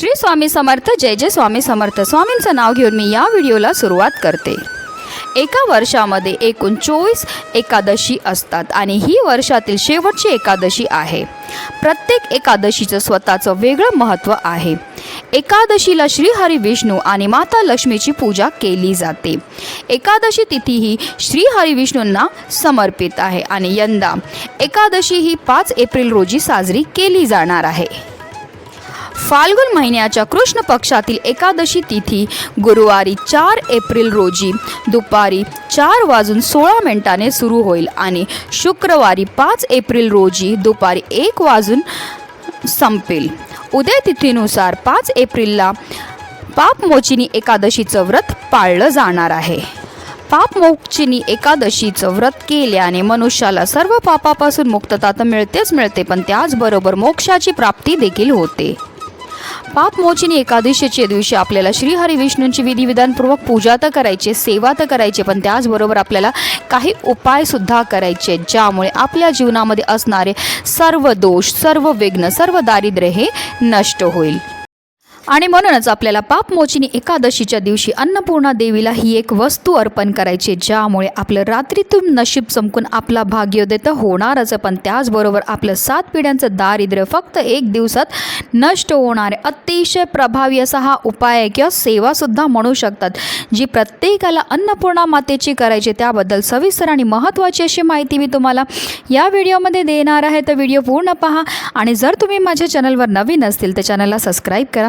श्री स्वामी समर्थ जय जय स्वामी समर्थ. स्वामींचं नाव घेऊन मी या व्हिडिओला सुरुवात करते. एका वर्षामध्ये एकूण चोवीस एकादशी असतात आणि ही वर्षातील शेवटची एकादशी आहे. प्रत्येक एकादशीचं स्वतःचं वेगळं महत्त्व आहे. एकादशीला श्रीहरी विष्णू आणि माता लक्ष्मीची पूजा केली जाते. एकादशी तिथी ही श्रीहरी विष्णूंना समर्पित आहे आणि यंदा एकादशी ही पाच एप्रिल रोजी साजरी केली जाणार आहे. फाल्गुन महिन्याच्या कृष्ण पक्षातील एकादशी तिथी गुरुवारी चार एप्रिल रोजी दुपारी चार वाजून सोळा मिनिटाने सुरू होईल आणि शुक्रवारी पाच एप्रिल रोजी दुपारी एक वाजून संपेल. उद्या तिथीनुसार पाच एप्रिलला पापमोचिनी एकादशीचं व्रत पाळलं जाणार आहे. पापमोचिनी एकादशीचं व्रत केल्याने मनुष्याला सर्व पापापासून मुक्तता तर मिळतेच मिळते पण त्याचबरोबर मोक्षाची प्राप्ती देखील होते. पापमोचनी एकादशीच्या दिवशी आपल्याला श्रीहरी विष्णूंची विधिविधानपूर्वक पूजा तर करायची सेवा तर करायची पण त्याचबरोबर आपल्याला काही उपायसुद्धा करायचे ज्यामुळे आपल्या जीवनामध्ये असणारे सर्व दोष सर्व विघ्न सर्व दारिद्र्य हे नष्ट होईल. आणि म्हणूनच आपल्याला पापमोचिनी एकादशीच्या दिवशी अन्नपूर्णा देवीला ही एक वस्तू अर्पण करायची ज्यामुळे आपलं रात्रीतून नशीब चमकून आपला भाग्योदय तर होणारच. पण त्याचबरोबर आपलं सात पिढ्यांचं दारिद्र्य फक्त एक दिवसात नष्ट होणारे अतिशय प्रभावी असा हा उपाय आहे किंवा सेवासुद्धा म्हणू शकतात जी प्रत्येकाला अन्नपूर्णा मातेची करायची त्याबद्दल सविस्तर आणि महत्त्वाची अशी माहिती मी तुम्हाला या व्हिडिओमध्ये देणार आहे. तर व्हिडिओ पूर्ण पहा आणि जर तुम्ही माझ्या चॅनलवर नवीन असतील तर चॅनलला सबस्क्राईब करा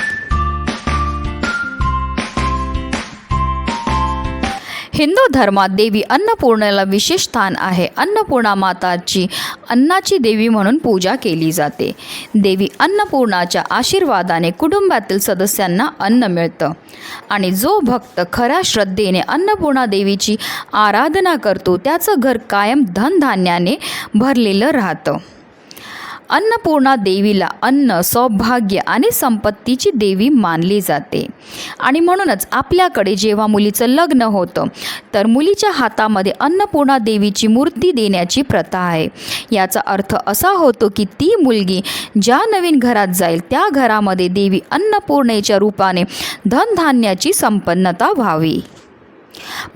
हिंदू धर्मात देवी अन्नपूर्णेला विशेष स्थान आहे. अन्नपूर्णा माताची अन्नाची देवी म्हणून पूजा केली जाते. देवी अन्नपूर्णाच्या आशीर्वादाने कुटुंबातील सदस्यांना अन्न मिळतं. आणि जो भक्त खऱ्या श्रद्धेने अन्नपूर्णा देवीची आराधना करतो त्याचं घर कायम धनधान्याने भरलेलं राहतं. अन्नपूर्णा देवीला अन्न सौभाग्य आणि संपत्तीची देवी मानली जाते. आणि म्हणूनच आपल्याकडे जेव्हा मुलीचं लग्न होतं तर मुलीच्या हातामध्ये अन्नपूर्णा देवीची मूर्ती देण्याची प्रथा आहे. याचा अर्थ असा होतो की ती मुलगी ज्या नवीन घरात जाईल त्या घरामध्ये देवी अन्नपूर्णेच्या रूपाने धनधान्याची संपन्नता व्हावी.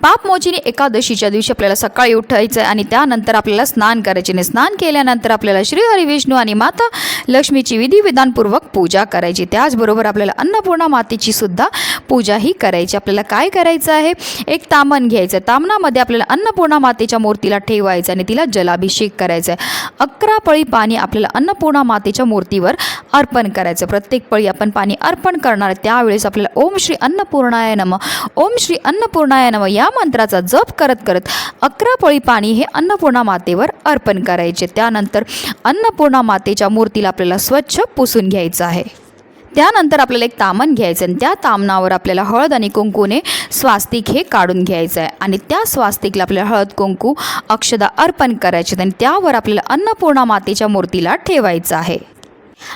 पापमोचिनी एकादशीच्या दिवशी आपल्याला सकाळी उठायचं आहे आणि त्यानंतर आपल्याला स्नान करायचे. आणि स्नान केल्यानंतर आपल्याला श्री विष्णू आणि माता लक्ष्मीची विधिविधानपूर्वक पूजा करायची. त्याचबरोबर आपल्याला अन्नपूर्णा मातेची सुद्धा पूजा ही करायची. आपल्याला काय करायचं आहे? एक तामण घ्यायचं आहे तामणामध्ये आपल्याला अन्नपूर्णा मातेच्या मूर्तीला ठेवायचं आणि तिला जलाभिषेक करायचा आहे. अकरा पळी पाणी आपल्याला अन्नपूर्णा मातेच्या मूर्तीवर अर्पण करायचं. प्रत्येक पळी आपण पाणी अर्पण करणार आहे. त्यावेळेस आपल्याला ओम श्री अन्नपूर्णाय नम. ओम श्री अन्नपूर्णाय नव या मंत्राचा जप करत करत अकरा पळी पाणी हे अन्नपूर्णा मातेवर अर्पण करायचे. त्यानंतर अन्नपूर्णा मातेच्या मूर्तीला आपल्याला स्वच्छ पुसून घ्यायचं आहे. त्यानंतर आपल्याला एक तामण घ्यायचं आणि त्या तामणावर आपल्याला हळद आणि कुंकूने स्वास्तिक हे काढून घ्यायचं आहे. आणि त्या स्वास्तिकला आपल्याला हळद कुंकू अक्षदा अर्पण करायचे आणि त्यावर आपल्याला अन्नपूर्णा मातेच्या मूर्तीला ठेवायचं आहे.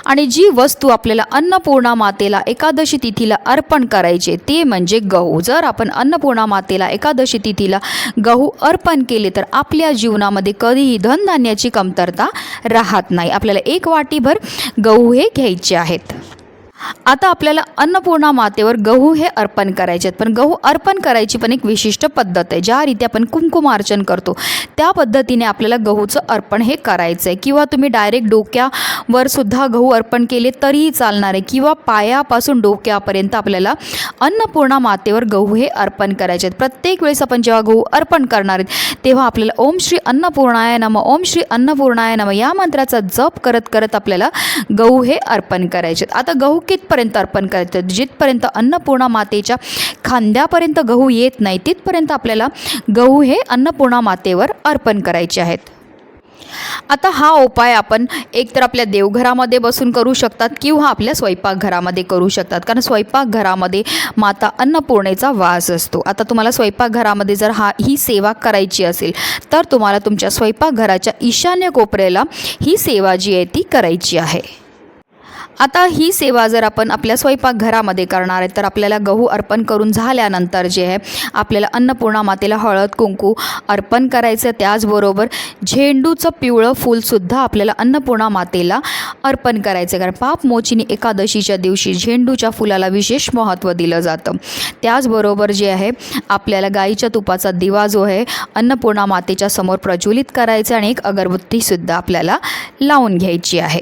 आणि जी वस्तू आपल्याला अन्नपूर्णा मातेला एकादशी तिथीला अर्पण करायचे ते म्हणजे गहू. जर आपण अन्नपूर्णा मातेला एकादशी तिथीला गहू अर्पण केले तर आपल्या जीवनामध्ये कधीही धनधान्याची कमतरता राहत नाही. आपल्याला एक वाटीभर गहू हे घ्यायचे आहेत. आता आपल्याला अन्नपूर्णा मातेवर गहू हे अर्पण करायचे आहेत. पण गहू अर्पण करायची पण एक विशिष्ट पद्धत आहे. ज्या रीती आपण कुंकुमार्चन करतो त्या पद्धतीने आपल्याला गहूचं अर्पण हे करायचं आहे किंवा तुम्ही डायरेक्ट डोक्यावर सुद्धा गहू अर्पण केले तरीही चालणार आहे. किंवा पायापासून डोक्यापर्यंत आपल्याला अन्नपूर्णा मातेवर गहू हे अर्पण करायचे आहेत. प्रत्येक वेळेस आपण जेव्हा गहू अर्पण करणार आहेत तेव्हा आपल्याला ओम श्री अन्नपूर्णाय नम ओम श्री अन्नपूर्णाय नम या मंत्राचा जप करत करत आपल्याला गहू हे अर्पण करायचे आहेत. आता गहू कितपर्यंत अर्पण करायचं जिथपर्यंत अन्नपूर्णा मातेच्या खांद्यापर्यंत गहू येत नाही तिथपर्यंत आपल्याला गहू हे अन्नपूर्णा मातेवर अर्पण करायचे आहेत. आता हा उपाय आपण एकतर आपल्या देवघरामध्ये बसून करू शकतात किंवा आपल्या स्वयंपाकघरामध्ये करू शकतात. कारण स्वयंपाकघरामध्ये माता अन्नपूर्णेचा वास असतो. आता तुम्हाला स्वयंपाकघरामध्ये जर हा ही सेवा करायची असेल तर तुम्हाला तुमच्या स्वयंपाकघराच्या ईशान्य कोपऱ्याला ही सेवा जी आहे ती करायची आहे. आता ही सेवा जर आपण आपल्या स्वयंपाकघरामध्ये करणार आहे तर आपल्याला गहू अर्पण करून झाल्यानंतर जे आहे आपल्याला अन्नपूर्णा मातेला हळद कुंकू अर्पण करायचं. त्याचबरोबर झेंडूचं पिवळं फूलसुद्धा आपल्याला अन्नपूर्णा मातेला अर्पण करायचं कारण पापमोचिनी एकादशीच्या दिवशी झेंडूच्या फुलाला विशेष महत्त्व दिलं जातं. त्याचबरोबर जे आहे आपल्याला गाईच्या तुपाचा दिवा जो आहे अन्नपूर्णा मातेच्या समोर प्रज्वलित करायचा आणि एक अगरबत्तीसुद्धा आपल्याला लावून घ्यायची आहे.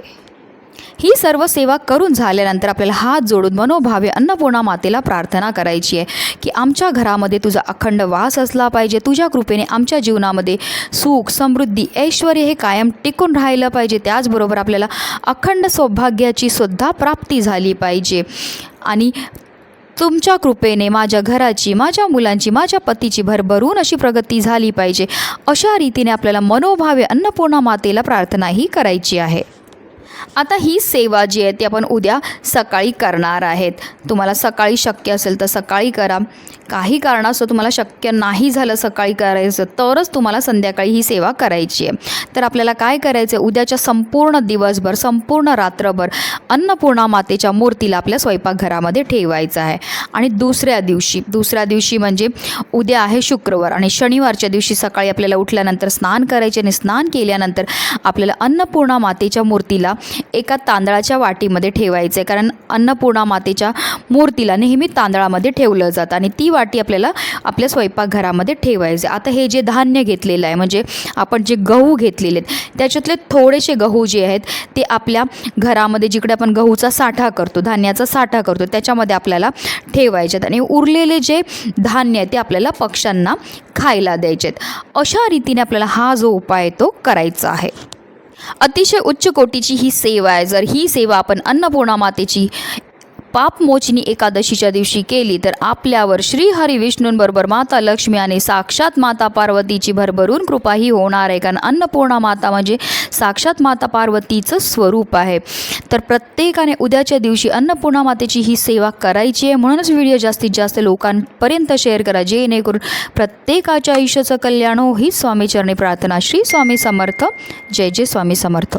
ही सर्व सेवा करून झाल्यानंतर आपल्याला हात जोडून मनोभावे अन्नपूर्णा मातेला प्रार्थना करायची आहे की आमच्या घरामध्ये तुझा अखंड वास असला पाहिजे. तुझ्या कृपेने आमच्या जीवनामध्ये सुख समृद्धी ऐश्वर हे कायम टिकून राहिलं पाहिजे. त्याचबरोबर आपल्याला अखंड सौभाग्याची सुद्धा प्राप्ती झाली पाहिजे. आणि तुमच्या कृपेने माझ्या घराची माझ्या मुलांची माझ्या पतीची भरभरून अशी प्रगती झाली पाहिजे. अशा रीतीने आपल्याला मनोभावे अन्नपूर्णा मातेला प्रार्थनाही करायची आहे. आता ही सेवा जी आहे ती आपण उद्या सकाळी करणार आहेत. तुम्हाला सकाळी शक्य असेल तर सकाळी करा. काही कारणास्तव तुम्हाला शक्य नाही झालं सकाळी करायचं तरच तुम्हाला संध्याकाळी ही सेवा करायची आहे. तर आपल्याला काय करायचं आहे? उद्याच्या संपूर्ण दिवसभर संपूर्ण रात्रभर अन्नपूर्णा मातेच्या मूर्तीला आपल्या स्वयंपाकघरामध्ये ठेवायचं आहे. आणि दुसऱ्या दिवशी दुसऱ्या दिवशी म्हणजे उद्या आहे शुक्रवार आणि शनिवारच्या दिवशी सकाळी आपल्याला उठल्यानंतर स्नान करायचे आणि स्नान केल्यानंतर आपल्याला अन्नपूर्णा मातेच्या मूर्तीला एका तांदळाच्या वाटीमध्ये ठेवायचं आहे. कारण अन्नपूर्णा मातेच्या मूर्तीला नेहमी तांदळामध्ये ठेवलं जातं आणि ती वाटी आपल्याला आपल्या स्वयंपाकघरामध्ये ठेवायचे. आता हे जे धान्य घेतलेलं आहे म्हणजे आपण जे गहू घेतलेले आहेत त्याच्यातले थोडेसे गहू जे आहेत ते आपल्या घरामध्ये जिकडे आपण गहूचा साठा करतो धान्याचा साठा करतो त्याच्यामध्ये आपल्याला ठेवायचे आहेत. आणि उरलेले जे धान्य आहे ते आपल्याला पक्ष्यांना खायला द्यायचे आहेत. अशा रीतीने आपल्याला हा जो उपाय आहे तो करायचा आहे. अतिशय उच्च कोटीची ही सेवा आहे. जर ही सेवा आपण अन्नपूर्णा मातेची पापमोचनी एकादशीच्या दिवशी केली तर आपल्यावर श्रीहरी विष्णूंबरोबर माता लक्ष्मी आणि साक्षात माता पार्वतीची भरभरून कृपाही होणार आहे. कारण अन्नपूर्णा माता म्हणजे साक्षात माता पार्वतीचं स्वरूप आहे. तर प्रत्येकाने उद्याच्या दिवशी अन्नपूर्णा मातेची ही सेवा करायची आहे. म्हणूनच व्हिडिओ जास्तीत जास्त लोकांपर्यंत शेअर करा. जेणेकरून प्रत्येकाच्या आयुष्याचं कल्याण हो. ही स्वामीचरणी प्रार्थना. श्री स्वामी समर्थ. जय जय स्वामी समर्थ.